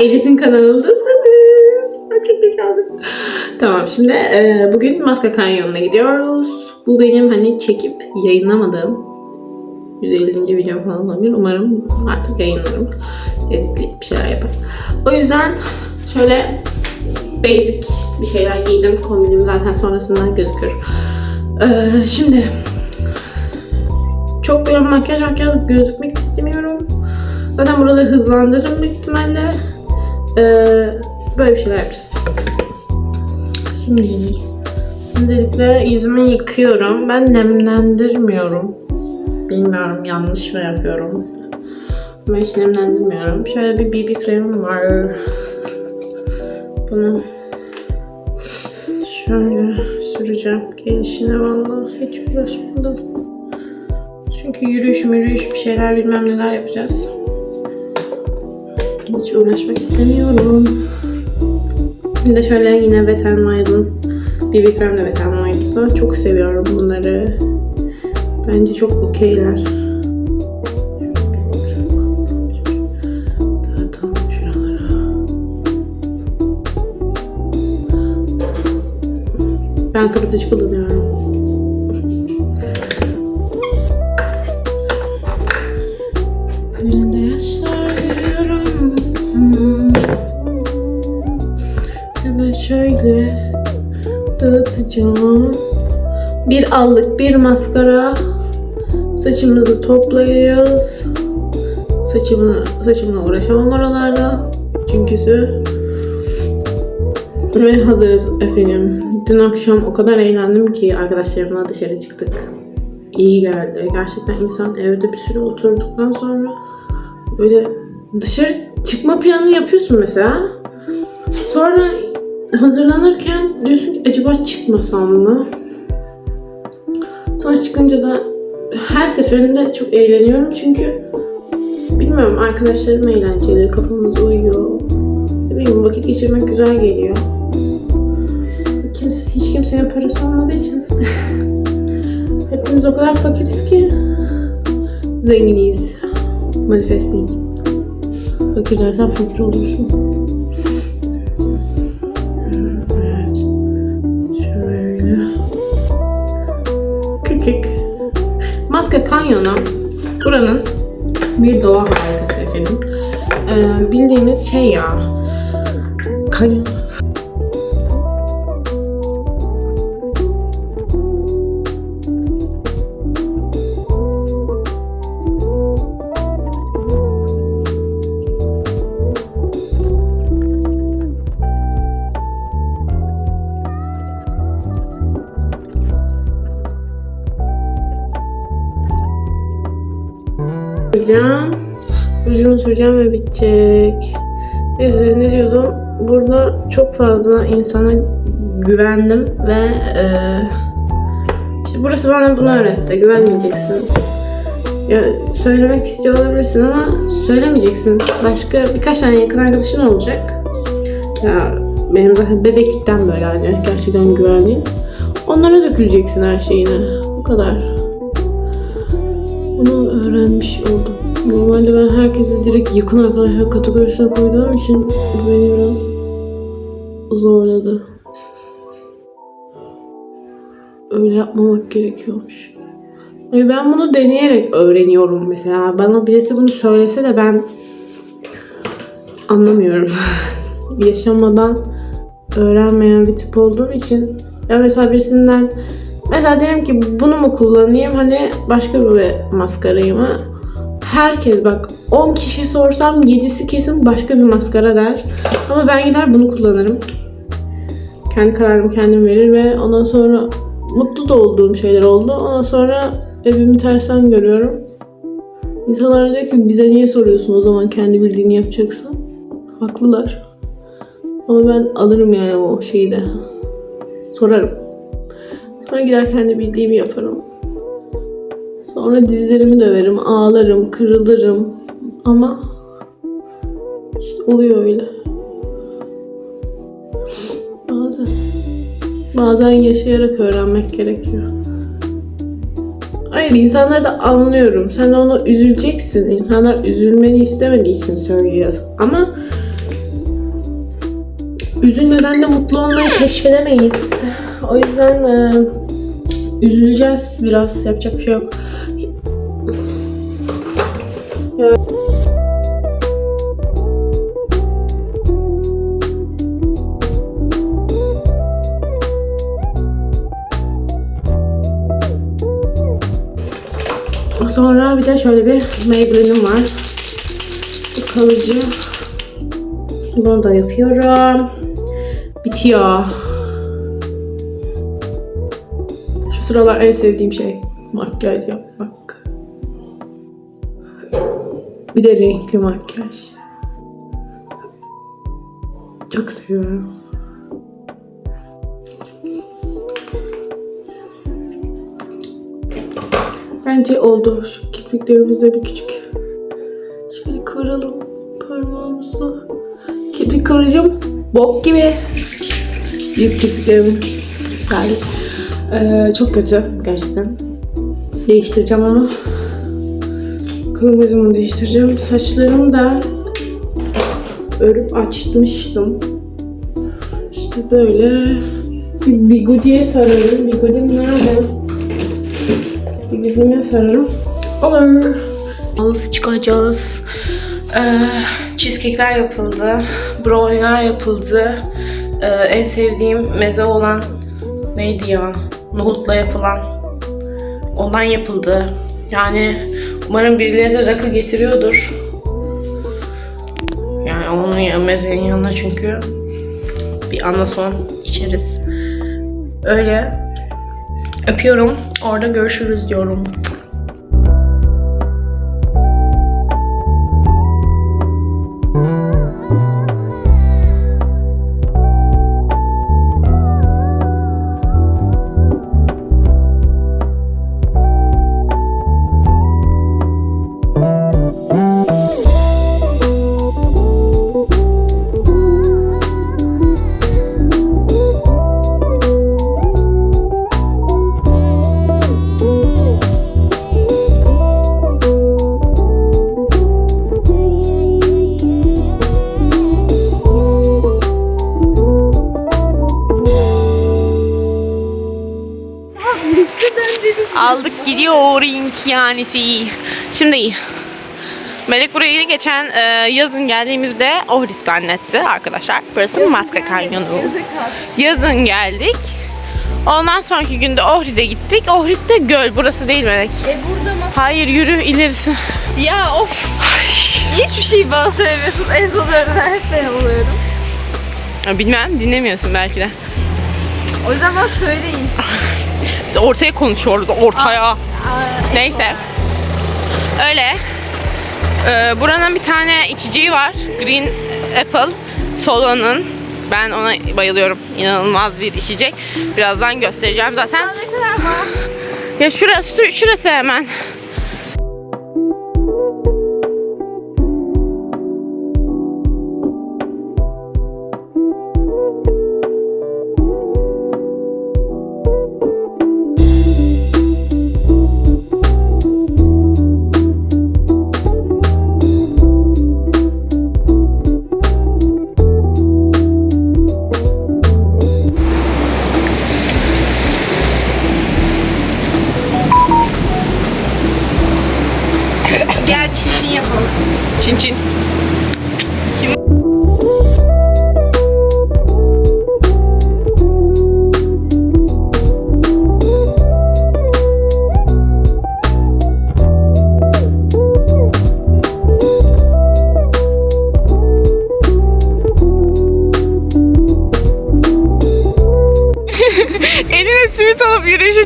Elif'in kanalındasınız. Çok heyecanlıyım. Tamam şimdi e, bugün Maska Kanyonu'na gidiyoruz. Bu benim hani çekip yayınlamadığım 150. videom falan olabilir. Umarım artık yayınlarım. Editleyip bir şeyler yaparım. O yüzden şöyle basic bir şeyler giydim. Kombinim zaten sonrasında gözükür. Ee, şimdi çok böyle makyaj makyaj gözükmek istemiyorum. Zaten buraları hızlandırırım büyük ihtimalle. Ee, böyle bir şeyler yapacağız. Şimdi öncelikle yüzümü yıkıyorum. Ben nemlendirmiyorum. Bilmiyorum yanlış mı yapıyorum. Ama hiç nemlendirmiyorum. Şöyle bir BB kremim var. Bunu şöyle süreceğim gelişine vallahi hiç uğraşmadım. Çünkü yürüyüş yürüyüş bir şeyler bilmem neler yapacağız. Hiç uğraşmak istemiyorum. De şöyle yine Wet n Wild'ın BB krem de Wet n Wild'da. Çok seviyorum bunları. Bence çok okeyler. Ben kapatıcı kullanıyorum. Elinde yaşlar dağıtacağım. Bir allık, bir maskara. Saçımızı toplayacağız. Saçımı, saçımla uğraşamam oralarda. Çünkü ve hazırız efendim. Dün akşam o kadar eğlendim ki arkadaşlarımla dışarı çıktık. İyi geldi. Gerçekten insan evde bir süre oturduktan sonra böyle dışarı çıkma planı yapıyorsun mesela. Sonra hazırlanırken diyorsun ki acaba çıkmasam mı? Sonra çıkınca da her seferinde çok eğleniyorum çünkü bilmiyorum arkadaşlarım eğlenceli, kafamız uyuyor. Ne bileyim vakit geçirmek güzel geliyor. Kimse, hiç kimsenin parası olmadığı için hepimiz o kadar fakiriz ki zenginiyiz. Manifesting. Fakir dersen fakir olursun. Matka Kanyonu buranın bir doğa harikası efendim. Ee, bildiğimiz şey ya. Kanyon. Süreceğim. Rujumu süreceğim ve bitecek. Neyse ne diyordum? Burada çok fazla insana güvendim ve e, işte burası bana bunu öğretti. Güvenmeyeceksin. Ya söylemek istiyor olabilirsin ama söylemeyeceksin. Başka birkaç tane yakın arkadaşın olacak. Ya benim zaten bebeklikten böyle hani gerçekten güvendiğim. Onlara döküleceksin her şeyini. Bu kadar. Bunu öğrenmiş oldum. Normalde ben herkese direkt yakın arkadaşlar kategorisine koyduğum için beni biraz zorladı. Öyle yapmamak gerekiyormuş. Yani ben bunu deneyerek öğreniyorum mesela. Bana birisi bunu söylese de ben anlamıyorum. Yaşamadan öğrenmeyen bir tip olduğum için ya mesela birisinden Mesela diyelim ki bunu mu kullanayım hani başka bir maskarayı mı? Herkes bak 10 kişi sorsam 7'si kesin başka bir maskara der. Ama ben gider bunu kullanırım. Kendi kararımı kendim verir ve ondan sonra mutlu da olduğum şeyler oldu. Ondan sonra evimi tersten görüyorum. İnsanlar diyor ki bize niye soruyorsun o zaman kendi bildiğini yapacaksın. Haklılar. Ama ben alırım yani o şeyi de. Sorarım. Sonra gider kendi bildiğimi yaparım. Sonra dizlerimi döverim, ağlarım, kırılırım. Ama işte oluyor öyle. Bazen. Bazen yaşayarak öğrenmek gerekiyor. Hayır insanları da anlıyorum. Sen ona üzüleceksin. İnsanlar üzülmeni istemediği için söylüyor. Ama üzülmeden de mutlu olmayı keşfedemeyiz. O yüzden e, üzüleceğiz biraz. Yapacak bir şey yok. Sonra bir de şöyle bir Maybelline'im var. Bu kalıcı. Bunu da yapıyorum. Bitiyor. Şu sıralar en sevdiğim şey makyaj yapmak. Bir de renkli makyaj. Çok seviyorum. Bence oldu. Şu kirpiklerimizi bir küçük şöyle kıvıralım parmağımızla. Kirpik kıvıracağım. Bok gibi. Büyük kirpiklerim geldi. Ee, çok kötü gerçekten. Değiştireceğim onu. Bakalım ne zaman değiştireceğim. Saçlarımı da örüp açmıştım. İşte böyle bir bigudiye sararım. Bigudim nerede? Bigudime sararım. Olur. Alıp çıkacağız. Ee, cheesecake'ler yapıldı. Brownie'ler yapıldı. Ee, en sevdiğim meze olan neydi ya? Nohutla yapılan. Ondan yapıldı. Yani umarım birileri de rakı getiriyordur. Yani onun mezenin yanına çünkü bir anason içeriz. Öyle. Öpüyorum. Orada görüşürüz diyorum. Aldık gidiyor ring yani. Şimdi Melek burayı geçen e, yazın geldiğimizde Ohrid zannetti arkadaşlar. Burası Matka Kanyonu. Yazın geldik. Ondan sonraki günde Ohrid'e gittik. Ohrid'de göl. Burası değil Melek. E burada mı? Hayır yürü ilerisi. Ya of. Hiçbir şey bana söylemiyorsun. En son öğrenen hep ben oluyorum. Bilmem dinlemiyorsun belki de. O bana söyleyin. Biz ortaya konuşuyoruz ortaya. Aa, Neyse. Öyle. Ee, buranın bir tane içeceği var. Green Apple. Solo'nun. Ben ona bayılıyorum. İnanılmaz bir içecek. Birazdan göstereceğim zaten. Ya şurası, şurası hemen.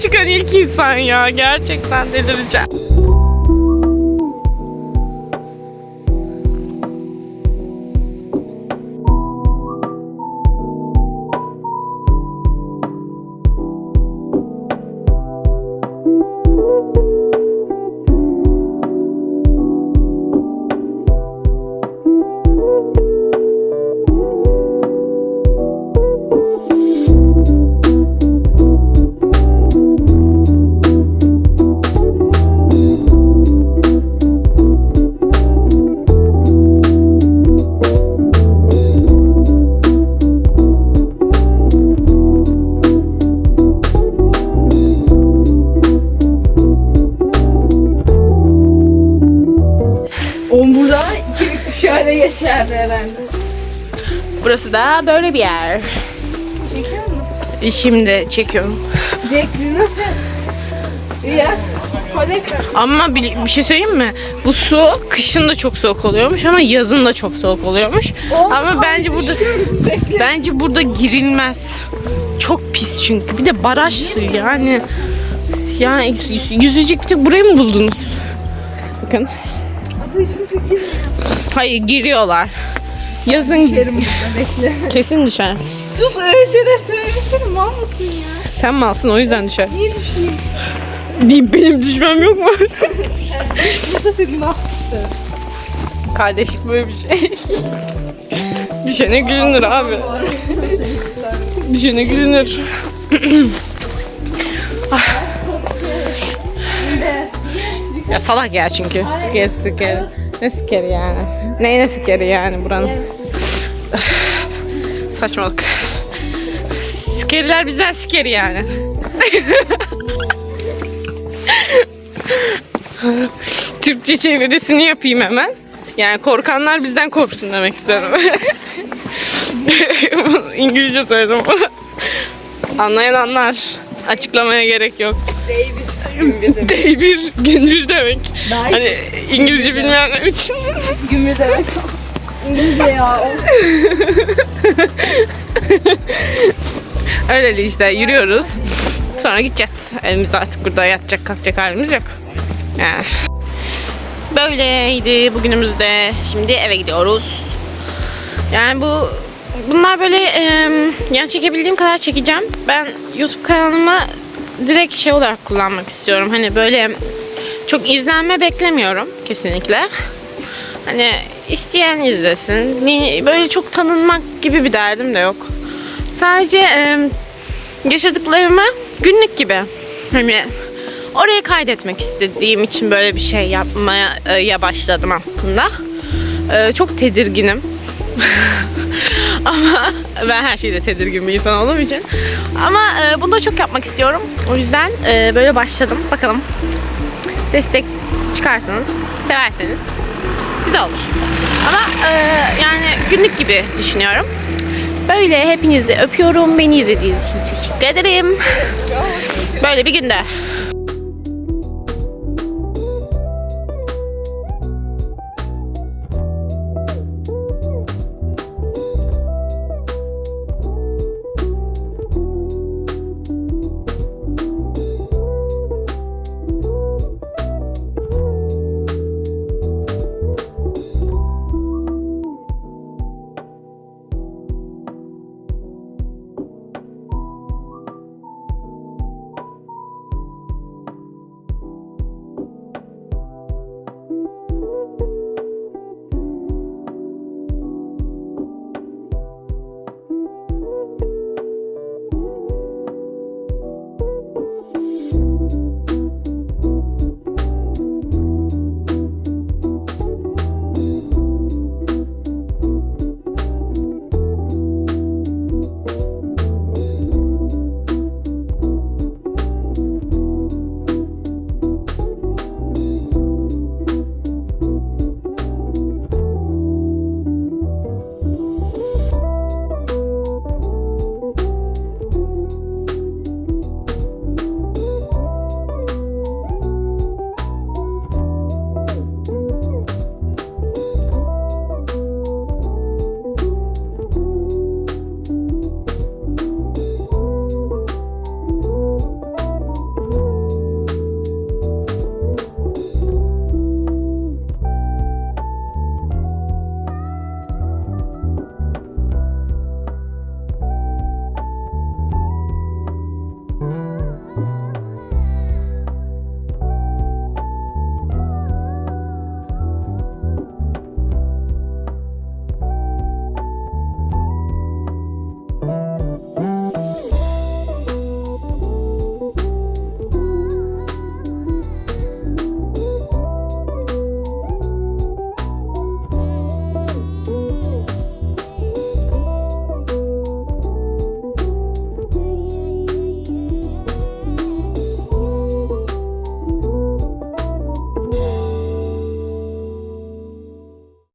Çıkan ilk insan ya. Gerçekten delireceğim. Herhalde. Burası da böyle bir yer. Çekiyor musun? Şimdi çekiyorum. Jack. Yes. Ama bir, bir şey söyleyeyim mi? Bu su kışın da çok soğuk oluyormuş ama yazın da çok soğuk oluyormuş. ama bence burada bence burada girilmez. Çok pis çünkü. Bir de baraj suyu yani. Yani yüz- yüzecek bir tek burayı mı buldunuz? Bakın. Hiç kimse girmiyor. Hayır giriyorlar. Yazın burada bekle. kesin düşer. Sus öyle şeyler söylesene mal mısın ya? Sen malsın o yüzden düşer. Niye düşeyim? Deyip benim düşmem yok mu? Senin ne yaptın? Kardeşlik böyle bir şey. Düşene gülünür abi. Düşene gülünür. Ah. Ya salak ya çünkü. Siker siker. Ne sikeri yani? Neyine sikeri yani buranın? Saçmalık. Sikeriler bizden sikeri yani. Türkçe çevirisini yapayım hemen. Yani korkanlar bizden korksun demek istedim. İngilizce söyledim ama. Anlayan anlar. Açıklamaya gerek yok. David. Day bir, gün bir demek. Hani İngilizce bilmeyenler için. Gümrü demek. İngilizce ya. Öyle işte yürüyoruz. Sonra gideceğiz. Evimiz artık burada yatacak kalkacak halimiz yok. Yani. Böyleydi bugünümüzde. Şimdi eve gidiyoruz. Yani bu bunlar böyle e, yani çekebildiğim kadar çekeceğim. Ben YouTube kanalımı direkt şey olarak kullanmak istiyorum. Hani böyle çok izlenme beklemiyorum kesinlikle. Hani isteyen izlesin. Böyle çok tanınmak gibi bir derdim de yok. Sadece e, yaşadıklarımı günlük gibi hani oraya kaydetmek istediğim için böyle bir şey yapmaya e, başladım aslında. E, çok tedirginim. Ama ben her şeyde tedirgin bir insan olduğum için. Ama e, bunu da çok yapmak istiyorum. O yüzden e, böyle başladım. Bakalım. Destek çıkarsanız, severseniz güzel olur. Ama e, yani günlük gibi düşünüyorum. Böyle hepinizi öpüyorum. Beni izlediğiniz için teşekkür ederim. Böyle bir günde.